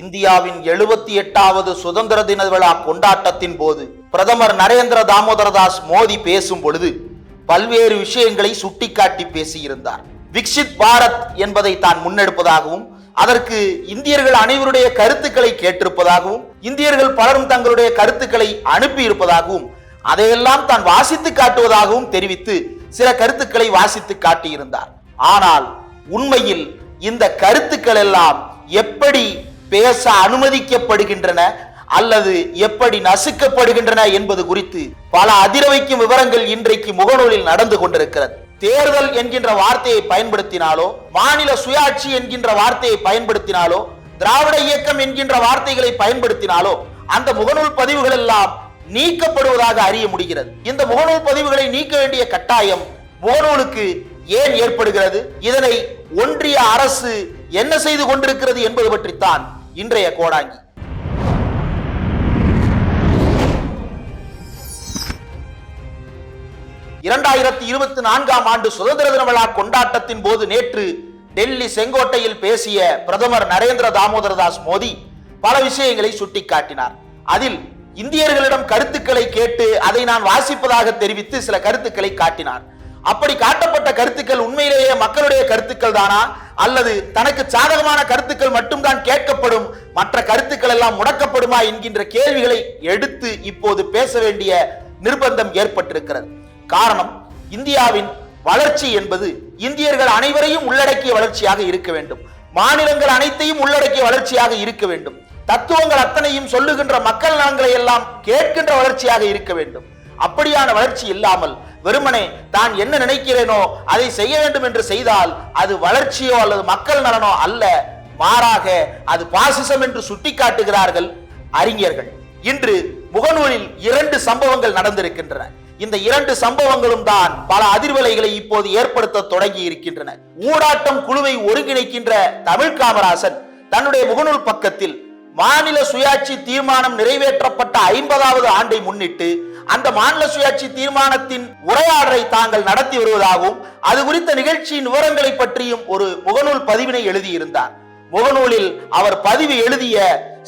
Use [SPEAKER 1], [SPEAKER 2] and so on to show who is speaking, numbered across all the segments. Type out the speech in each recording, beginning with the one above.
[SPEAKER 1] இந்தியாவின் எழுபத்தி எட்டாவது சுதந்திர தின விழா கொண்டாட்டத்தின் போது பிரதமர் நரேந்திர தாமோதரதாஸ் மோடி பேசும் பொழுது பல்வேறு விஷயங்களை சுட்டிக்காட்டி பேசியிருந்தார் விக்ஷித் பாரத் என்பதை தான் முன்னெடுப்பதாகவும் அதற்கு இந்தியர்கள் அனைவருடைய கருத்துக்களை கேட்டிருப்பதாகவும் இந்தியர்கள் பலரும் தங்களுடைய கருத்துக்களை அனுப்பியிருப்பதாகவும் அதையெல்லாம் தான் வாசித்து காட்டுவதாகவும் தெரிவித்து சில கருத்துக்களை வாசித்து காட்டியிருந்தார் ஆனால் உண்மையில் இந்த கருத்துக்கள் எல்லாம் எப்படி பேச அனுமதிக்கப்படுகின்றன அல்லது எப்படி நசுக்கப்படுகின்றன என்பது குறித்து பல அதிர வைக்கும் விவரங்கள் இன்றைக்கு முகநூலில் நடந்து கொண்டிருக்கிறது தேர்தல் என்கின்ற வார்த்தையை பயன்படுத்தினாலோ மாநில சுயாட்சி என்கின்ற வார்த்தையை பயன்படுத்தினாலோ திராவிட இயக்கம் என்கின்ற வார்த்தைகளை பயன்படுத்தினாலோ அந்த முகநூல் பதிவுகள் எல்லாம் நீக்கப்படுவதாக அறிய முடிகிறது இந்த முகநூல் பதிவுகளை நீக்க வேண்டிய கட்டாயம் முகநூலுக்கு ஏன் ஏற்படுகிறது இதனை ஒன்றிய அரசு என்ன செய்து கொண்டிருக்கிறது என்பது பற்றித்தான் இன்றைய கோடாங்கி இரண்டாயிரத்தி இருபத்தி நான்காம் ஆண்டு சுதந்திர தின விழா கொண்டாட்டத்தின் போது நேற்று டெல்லி செங்கோட்டையில் பேசிய பிரதமர் நரேந்திர தாமோதரதாஸ் மோடி பல விஷயங்களை சுட்டிக்காட்டினார் அதில் இந்தியர்களிடம் கருத்துக்களை கேட்டு அதை நான் வாசிப்பதாக தெரிவித்து சில கருத்துக்களை காட்டினார் அப்படி காட்டப்பட்ட தன்னுடைய கருத்துக்கள் தானா அல்லது தனக்கு சாதகமான கருத்துக்கள் மட்டும்தான் கேட்கப்படும் மற்ற கருத்துக்கள் எல்லாம் முடக்கப்படுமா என்கின்ற கேள்விகளை எடுத்து இப்போது பேச வேண்டிய நிர்பந்தம் ஏற்பட்டிருக்கிறது காரணம் இந்தியாவின் வளர்ச்சி என்பது இந்தியர்கள் அனைவரையும் உள்ளடக்கிய வளர்ச்சியாக இருக்க வேண்டும் மாநிலங்கள் அனைத்தையும் உள்ளடக்கிய வளர்ச்சியாக இருக்க வேண்டும் தத்துவங்கள் அத்தனையும் சொல்லுகின்ற மக்கள் நலன்களை எல்லாம் கேட்கின்ற வளர்ச்சியாக இருக்க வேண்டும் அப்படியான வளர்ச்சி இல்லாமல் வெறுமனே தான் என்ன நினைக்கிறேனோ அதை செய்ய வேண்டும் என்று செய்தால் அது வளர்ச்சியோ அல்லது மக்கள் நலனோ அல்ல மாறாக அது பாசிசம் என்று சுட்டிக்காட்டுகிறார்கள் அறிஞர்கள் இன்று முகநூலில் இரண்டு சம்பவங்கள் நடந்திருக்கின்றன இந்த இரண்டு சம்பவங்களும் தான் பல அதிர்வலைகளை இப்போது ஏற்படுத்த தொடங்கி இருக்கின்றன ஊடாட்டம் குழுவை ஒருங்கிணைக்கின்ற தமிழ் காமராசன் தன்னுடைய முகநூல் பக்கத்தில் மாநில சுயாட்சி தீர்மானம் நிறைவேற்றப்பட்ட ஐம்பதாவது ஆண்டை முன்னிட்டு அந்த மாநில சுயாட்சி தீர்மானத்தின் உரையாடலை தாங்கள் நடத்தி வருவதாகவும் அது குறித்த நிகழ்ச்சியின் விவரங்களை பற்றியும் ஒரு முகநூல் பதிவினை எழுதியிருந்தார் முகநூலில் அவர் பதிவு எழுதிய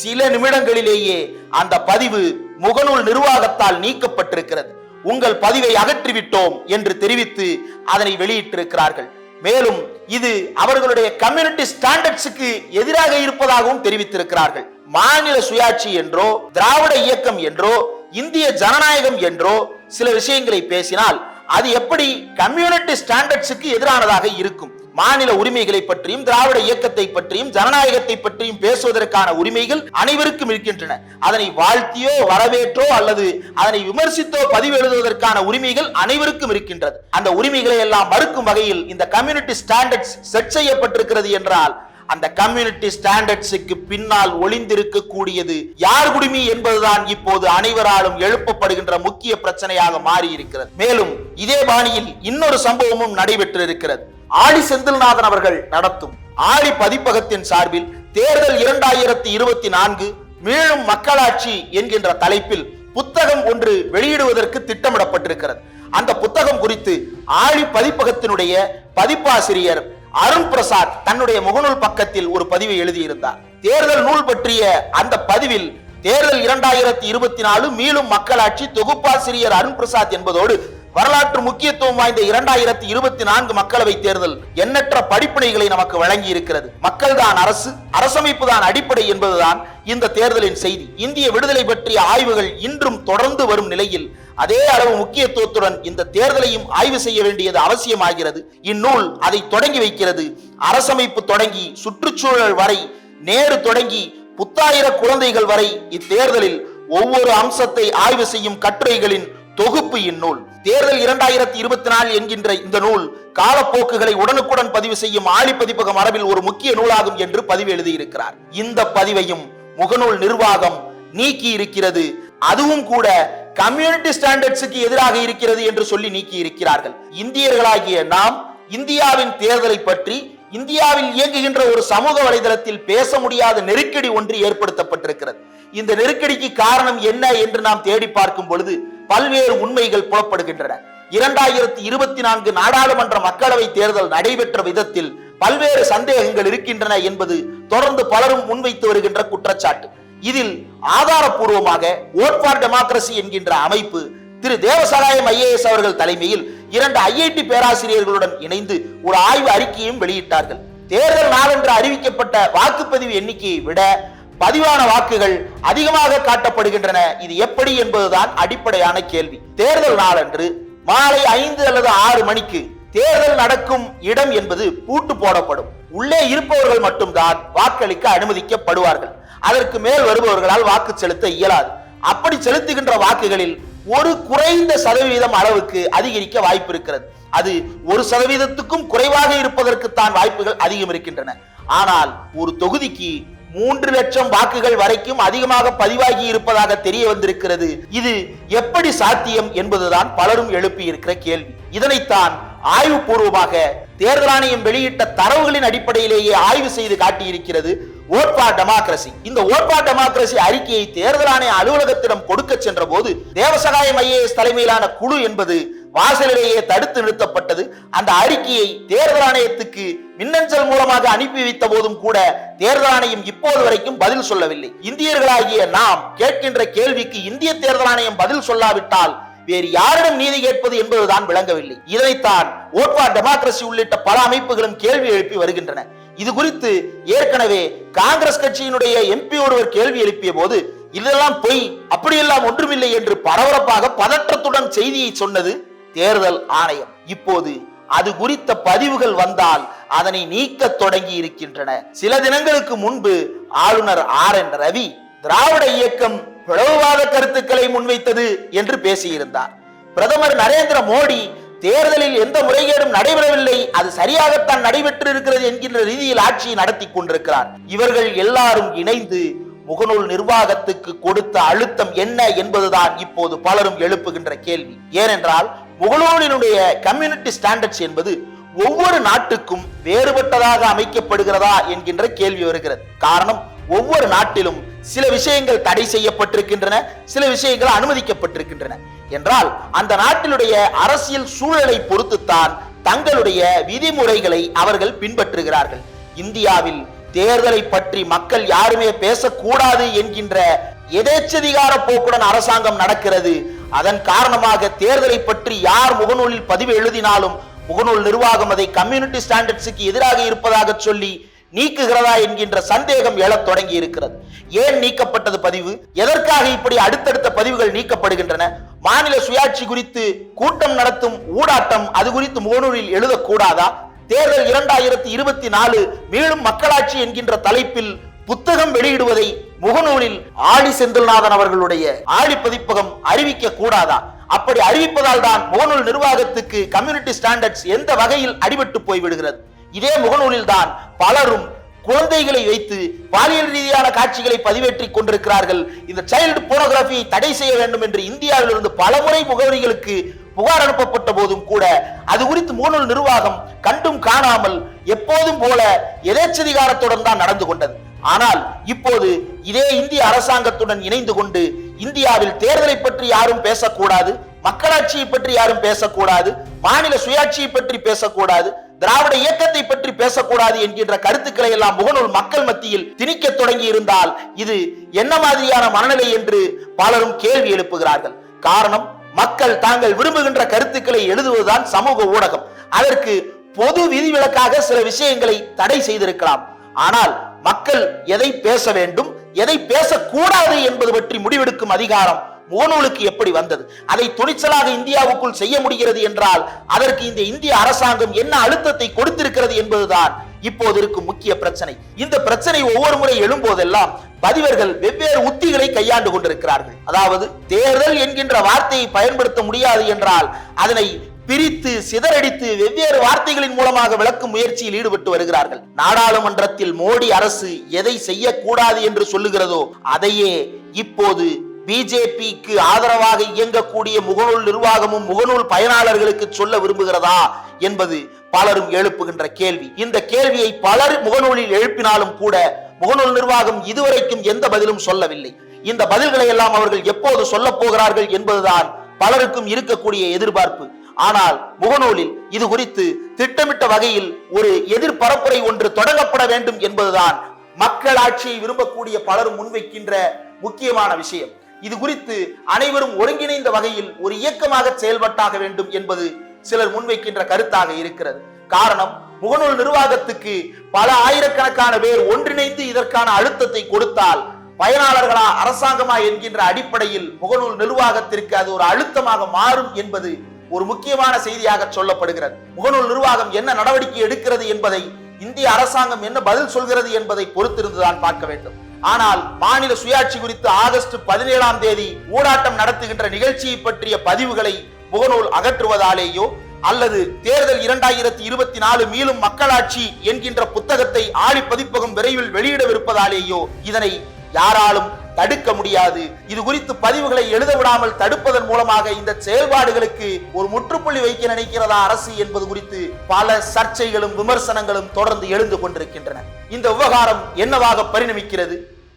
[SPEAKER 1] சில நிமிடங்களிலேயே அந்த பதிவு முகநூல் நிர்வாகத்தால் நீக்கப்பட்டிருக்கிறது உங்கள் பதிவை அகற்றிவிட்டோம் என்று தெரிவித்து அதனை வெளியிட்டிருக்கிறார்கள் மேலும் இது அவர்களுடைய கம்யூனிட்டி ஸ்டாண்டர்ட்ஸுக்கு எதிராக இருப்பதாகவும் தெரிவித்திருக்கிறார்கள் மாநில சுயாட்சி என்றோ திராவிட இயக்கம் என்றோ இந்திய ஜனநாயகம் என்றோ சில விஷயங்களை பேசினால் அது எப்படி கம்யூனிட்டி ஸ்டாண்டர்ட்ஸுக்கு எதிரானதாக இருக்கும் மாநில உரிமைகளை பற்றியும் திராவிட இயக்கத்தை பற்றியும் ஜனநாயகத்தை பற்றியும் பேசுவதற்கான உரிமைகள் அனைவருக்கும் இருக்கின்றன அதனை வாழ்த்தியோ வரவேற்றோ அல்லது அதனை விமர்சித்தோ பதிவு எழுதுவதற்கான உரிமைகள் அனைவருக்கும் இருக்கின்றது அந்த உரிமைகளை எல்லாம் மறுக்கும் வகையில் இந்த கம்யூனிட்டி ஸ்டாண்டர்ட்ஸ் செட் செய்யப்பட்டிருக்கிறது என்றால் அந்த கம்யூனிட்டி ஸ்டாண்டர்ட்ஸுக்கு பின்னால் ஒளிந்திருக்கக்கூடியது யார் குடிமை என்பதுதான் இப்போது அனைவராலும் எழுப்பப்படுகின்ற முக்கிய பிரச்சனையாக மாறி இருக்கிறது மேலும் இதே பாணியில் இன்னொரு சம்பவமும் நடைபெற்றிருக்கிறது ஆடி செந்தில்நாதன் அவர்கள் நடத்தும் ஆடி பதிப்பகத்தின் சார்பில் தேர்தல் இரண்டாயிரத்தி இருபத்தி நான்கு மீளும் மக்களாட்சி என்கின்ற தலைப்பில் புத்தகம் ஒன்று வெளியிடுவதற்கு திட்டமிடப்பட்டிருக்கிறது அந்த புத்தகம் குறித்து ஆழி பதிப்பகத்தினுடைய பதிப்பாசிரியர் அருண் பிரசாத் தன்னுடைய முகநூல் பக்கத்தில் ஒரு பதிவை எழுதியிருந்தார் தேர்தல் நூல் பற்றிய அந்த பதிவில் தேர்தல் இரண்டாயிரத்தி இருபத்தி நாலு மீளும் மக்களாட்சி தொகுப்பாசிரியர் அருண் பிரசாத் என்பதோடு வரலாற்று முக்கியத்துவம் வாய்ந்த இரண்டாயிரத்தி இருபத்தி நான்கு மக்களவை தேர்தல் எண்ணற்ற படிப்பினைகளை நமக்கு வழங்கி இருக்கிறது மக்கள் தான் அரசு அரசமைப்பு தான் அடிப்படை என்பதுதான் இந்த தேர்தலின் செய்தி இந்திய விடுதலை பற்றிய ஆய்வுகள் இன்றும் தொடர்ந்து வரும் நிலையில் அதே அளவு முக்கியத்துவத்துடன் இந்த தேர்தலையும் ஆய்வு செய்ய வேண்டியது அவசியமாகிறது இந்நூல் அதை தொடங்கி வைக்கிறது அரசமைப்பு தொடங்கி சுற்றுச்சூழல் வரை நேரு தொடங்கி புத்தாயிர குழந்தைகள் வரை இத்தேர்தலில் ஒவ்வொரு அம்சத்தை ஆய்வு செய்யும் கட்டுரைகளின் தொகுப்பு இந்நூல் தேர்தல் இரண்டாயிரத்தி இருபத்தி நாலு என்கின்ற இந்த நூல் காலப்போக்குகளை உடனுக்குடன் பதிவு செய்யும் ஆழி பதிப்பக மரபில் ஒரு முக்கிய நூலாகும் என்று பதிவு எழுதியிருக்கிறார் இந்த பதிவையும் முகநூல் நிர்வாகம் நீக்கி இருக்கிறது அதுவும் கூட கம்யூனிட்டி ஸ்டாண்டர்ட்ஸுக்கு எதிராக இருக்கிறது என்று சொல்லி நீக்கி இருக்கிறார்கள் இந்தியர்களாகிய நாம் இந்தியாவின் தேர்தலை பற்றி இந்தியாவில் இயங்குகின்ற ஒரு சமூக வலைதளத்தில் பேச முடியாத நெருக்கடி ஒன்று ஏற்படுத்தப்பட்டிருக்கிறது இந்த நெருக்கடிக்கு காரணம் என்ன என்று நாம் தேடி பார்க்கும் பொழுது பல்வேறு உண்மைகள் புலப்படுகின்றன இரண்டாயிரத்தி இருபத்தி நான்கு நாடாளுமன்ற மக்களவை தேர்தல் நடைபெற்ற விதத்தில் பல்வேறு சந்தேகங்கள் இருக்கின்றன என்பது தொடர்ந்து பலரும் முன்வைத்து வருகின்ற குற்றச்சாட்டு இதில் ஆதாரப்பூர்வமாக ஓட் ஃபார் டெமோக்ரஸி என்கின்ற அமைப்பு திரு தேவசாலயம் ஐஏஎஸ் அவர்கள் தலைமையில் இரண்டு ஐஐடி பேராசிரியர்களுடன் இணைந்து ஒரு ஆய்வு அறிக்கையும் வெளியிட்டார்கள் தேர்தல் நாளென்று அறிவிக்கப்பட்ட வாக்குப்பதிவு எண்ணிக்கையை விட பதிவான வாக்குகள் அதிகமாக காட்டப்படுகின்றன இது எப்படி என்பதுதான் அடிப்படையான கேள்வி தேர்தல் நாளன்று மாலை ஐந்து அல்லது ஆறு மணிக்கு தேர்தல் நடக்கும் இடம் என்பது பூட்டு போடப்படும் உள்ளே இருப்பவர்கள் மட்டும்தான் வாக்களிக்க அனுமதிக்கப்படுவார்கள் அதற்கு மேல் வருபவர்களால் வாக்கு செலுத்த இயலாது அப்படி செலுத்துகின்ற வாக்குகளில் ஒரு குறைந்த சதவீதம் அளவுக்கு அதிகரிக்க வாய்ப்பு இருக்கிறது அது ஒரு சதவீதத்துக்கும் குறைவாக இருப்பதற்குத்தான் வாய்ப்புகள் அதிகம் இருக்கின்றன ஆனால் ஒரு தொகுதிக்கு மூன்று லட்சம் வாக்குகள் வரைக்கும் அதிகமாக பதிவாகி இருப்பதாக தெரிய வந்திருக்கிறது இது எப்படி சாத்தியம் என்பதுதான் பலரும் எழுப்பி இருக்கிற கேள்வி இதனைத்தான் ஆய்வு பூர்வமாக தேர்தல் ஆணையம் வெளியிட்ட தரவுகளின் அடிப்படையிலேயே ஆய்வு செய்து காட்டியிருக்கிறது ஓட் ஃபார் டெமோக்ரஸி இந்த ஓட் ஃபார் டெமோக்ரஸி அறிக்கையை தேர்தல் ஆணைய அலுவலகத்திடம் கொடுக்க சென்ற போது தேவசகாயம் ஐஏஎஸ் தலைமையிலான குழு என்பது வாசலிலேயே தடுத்து நிறுத்தப்பட்டது அந்த அறிக்கையை தேர்தல் ஆணையத்துக்கு மின்னஞ்சல் மூலமாக அனுப்பி வைத்த போதும் கூட தேர்தல் ஆணையம் இப்போது வரைக்கும் பதில் சொல்லவில்லை இந்தியர்களாகிய நாம் கேட்கின்ற கேள்விக்கு இந்திய தேர்தல் ஆணையம் பதில் சொல்லாவிட்டால் வேறு யாரிடம் நீதி கேட்பது என்பதுதான் விளங்கவில்லை இதைத்தான் ஓட் ஃபார் டெமோக்ரஸி உள்ளிட்ட பல அமைப்புகளும் கேள்வி எழுப்பி வருகின்றன இது குறித்து ஏற்கனவே காங்கிரஸ் கட்சியினுடைய எம்பி ஒருவர் கேள்வி எழுப்பிய போது இதெல்லாம் பொய் அப்படியெல்லாம் ஒன்றுமில்லை என்று பரபரப்பாக பதற்றத்துடன் செய்தியை சொன்னது தேர்தல் ஆணையம் இப்போது அது குறித்த பதிவுகள் வந்தால் அதனை நீக்க தொடங்கி இருக்கின்றன சில தினங்களுக்கு முன்பு ஆளுநர் ஆர் என் ரவி திராவிட இயக்கம் பிளவுவாத கருத்துக்களை முன்வைத்தது என்று பேசியிருந்தார் பிரதமர் நரேந்திர மோடி தேர்தலில் எந்த முறைகேடும் நடைபெறவில்லை அது சரியாகத்தான் நடைபெற்று இருக்கிறது என்கின்ற ரீதியில் ஆட்சியை நடத்தி கொண்டிருக்கிறார் இவர்கள் எல்லாரும் இணைந்து முகநூல் நிர்வாகத்துக்கு கொடுத்த அழுத்தம் என்ன என்பதுதான் இப்போது பலரும் எழுப்புகின்ற கேள்வி ஏனென்றால் முகநூலினுடைய கம்யூனிட்டி ஸ்டாண்டர்ட்ஸ் என்பது ஒவ்வொரு நாட்டுக்கும் வேறுபட்டதாக அமைக்கப்படுகிறதா என்கின்ற கேள்வி வருகிறது காரணம் ஒவ்வொரு நாட்டிலும் சில விஷயங்கள் தடை செய்யப்பட்டிருக்கின்றன சில விஷயங்கள் அனுமதிக்கப்பட்டிருக்கின்றன என்றால் அந்த நாட்டினுடைய அரசியல் சூழலை பொறுத்துத்தான் தங்களுடைய விதிமுறைகளை அவர்கள் பின்பற்றுகிறார்கள் இந்தியாவில் தேர்தலை பற்றி மக்கள் யாருமே பேசக்கூடாது என்கின்ற எதேச்சதிகார போக்குடன் அரசாங்கம் நடக்கிறது அதன் காரணமாக தேர்தலை பற்றி யார் முகநூலில் பதிவு எழுதினாலும் முகநூல் நிர்வாகம் அதை கம்யூனிட்டி ஸ்டாண்டர்ட்ஸுக்கு எதிராக இருப்பதாக சொல்லி நீக்குகிறதா என்கின்ற சந்தேகம் எழத் தொடங்கி இருக்கிறது ஏன் நீக்கப்பட்டது பதிவு எதற்காக இப்படி அடுத்தடுத்த பதிவுகள் நீக்கப்படுகின்றன மாநில சுயாட்சி குறித்து கூட்டம் நடத்தும் ஊடாட்டம் அது குறித்து முகநூலில் எழுதக்கூடாதா தேர்தல் இரண்டாயிரத்தி இருபத்தி நாலு மீளும் மக்களாட்சி என்கின்ற தலைப்பில் புத்தகம் வெளியிடுவதை முகநூலில் ஆழி செந்தில்நாதன் அவர்களுடைய ஆழி பதிப்பகம் அறிவிக்க கூடாதா அப்படி அறிவிப்பதால் தான் முகநூல் நிர்வாகத்துக்கு கம்யூனிட்டி ஸ்டாண்டர்ட்ஸ் எந்த வகையில் அடிபட்டு போய்விடுகிறது இதே முகநூலில் தான் பலரும் குழந்தைகளை வைத்து பாலியல் ரீதியான காட்சிகளை பதிவேற்றிக் கொண்டிருக்கிறார்கள் இந்த சைல்டு போனோகிராஃபியை தடை செய்ய வேண்டும் என்று இந்தியாவிலிருந்து பலமுறை முகவரிகளுக்கு புகார் அனுப்பப்பட்ட போதும் கூட அது குறித்து முகநூல் நிர்வாகம் கண்டும் காணாமல் எப்போதும் போல எதேச்சதிகாரத்துடன் தான் நடந்து கொண்டது ஆனால் இப்போது இதே இந்திய அரசாங்கத்துடன் இணைந்து கொண்டு இந்தியாவில் தேர்தலை பற்றி யாரும் பேசக்கூடாது மக்களாட்சியை பற்றி யாரும் பேசக்கூடாது மாநில சுயாட்சியை பற்றி பேசக்கூடாது திராவிட இயக்கத்தை பற்றி பேசக்கூடாது என்கின்ற கருத்துக்களை எல்லாம் முகநூல் மக்கள் மத்தியில் திணிக்க தொடங்கி இருந்தால் இது என்ன மாதிரியான மனநிலை என்று பலரும் கேள்வி எழுப்புகிறார்கள் காரணம் மக்கள் தாங்கள் விரும்புகின்ற கருத்துக்களை எழுதுவதுதான் சமூக ஊடகம் அதற்கு பொது விதிவிலக்காக சில விஷயங்களை தடை செய்திருக்கலாம் ஆனால் மக்கள் எதை பேச வேண்டும் எதை பேசக்கூடாது என்பது பற்றி முடிவெடுக்கும் அதிகாரம் முகநூலுக்கு எப்படி வந்தது அதை துணிச்சலாக இந்தியாவுக்குள் செய்ய முடிகிறது என்றால் அதற்கு இந்த இந்திய அரசாங்கம் என்ன அழுத்தத்தை கொடுத்திருக்கிறது என்பதுதான் இப்போது இருக்கும் முக்கிய பிரச்சனை இந்த பிரச்சனை ஒவ்வொரு முறை எழும்போதெல்லாம் பதிவர்கள் வெவ்வேறு உத்திகளை கையாண்டு கொண்டிருக்கிறார்கள் அதாவது தேர்தல் என்கின்ற வார்த்தையை பயன்படுத்த முடியாது என்றால் அதனை பிரித்து சிதறடித்து வெவ்வேறு வார்த்தைகளின் மூலமாக விளக்கும் முயற்சியில் ஈடுபட்டு வருகிறார்கள் நாடாளுமன்றத்தில் மோடி அரசு எதை செய்யக்கூடாது என்று சொல்லுகிறதோ அதையே இப்போது பிஜேபிக்கு ஆதரவாக இயங்கக்கூடிய முகநூல் நிர்வாகமும் முகநூல் பயனாளர்களுக்கு சொல்ல விரும்புகிறதா என்பது பலரும் எழுப்புகின்ற கேள்வி இந்த கேள்வியை பலர் முகநூலில் எழுப்பினாலும் கூட முகநூல் நிர்வாகம் இதுவரைக்கும் எந்த பதிலும் சொல்லவில்லை இந்த பதில்களை எல்லாம் அவர்கள் எப்போது சொல்ல போகிறார்கள் என்பதுதான் பலருக்கும் இருக்கக்கூடிய எதிர்பார்ப்பு ஆனால் முகநூலில் இது குறித்து திட்டமிட்ட வகையில் ஒரு எதிர்பரப்புரை ஒன்று தொடங்கப்பட வேண்டும் என்பதுதான் மக்களாட்சியை விரும்பக்கூடிய பலரும் முன்வைக்கின்ற முக்கியமான விஷயம் இது குறித்து அனைவரும் ஒருங்கிணைந்த வகையில் ஒரு இயக்கமாக செயல்பட்டாக வேண்டும் என்பது சிலர் முன்வைக்கின்ற கருத்தாக இருக்கிறது காரணம் முகநூல் நிர்வாகத்துக்கு பல ஆயிரக்கணக்கான பேர் ஒன்றிணைந்து இதற்கான அழுத்தத்தை கொடுத்தால் பயனாளர்களா அரசாங்கமா என்கின்ற அடிப்படையில் முகநூல் நிர்வாகத்திற்கு அது ஒரு அழுத்தமாக மாறும் என்பது ஒரு முக்கியமான செய்தியாக சொல்லப்படுகிறது முகநூல் நிர்வாகம் என்ன நடவடிக்கை எடுக்கிறது என்பதை இந்திய அரசாங்கம் என்ன பதில் சொல்கிறது என்பதை பொறுத்திருந்துதான் பார்க்க வேண்டும் ஆனால் மாநில சுயாட்சி குறித்து ஆகஸ்ட் பதினேழாம் தேதி ஊடாட்டம் நடத்துகின்ற நிகழ்ச்சியை பற்றிய பதிவுகளை முகநூல் அகற்றுவதாலேயோ அல்லது தேர்தல் இரண்டாயிரத்தி இருபத்தி நாலு மீளும் மக்களாட்சி என்கின்ற புத்தகத்தை ஆடி பதிப்பகம் விரைவில் வெளியிடவிருப்பதாலேயோ இதனை யாராலும் தடுக்க முடியாது இது குறித்து பதிவுகளை எழுத விடாமல் தடுப்பதன் மூலமாக இந்த செயல்பாடுகளுக்கு ஒரு முற்றுப்புள்ளி வைக்க நினைக்கிறதா அரசு என்பது குறித்து பல சர்ச்சைகளும் விமர்சனங்களும் தொடர்ந்து எழுந்து கொண்டிருக்கின்றன இந்த விவகாரம் என்னவாக பரிணமிக்கிறது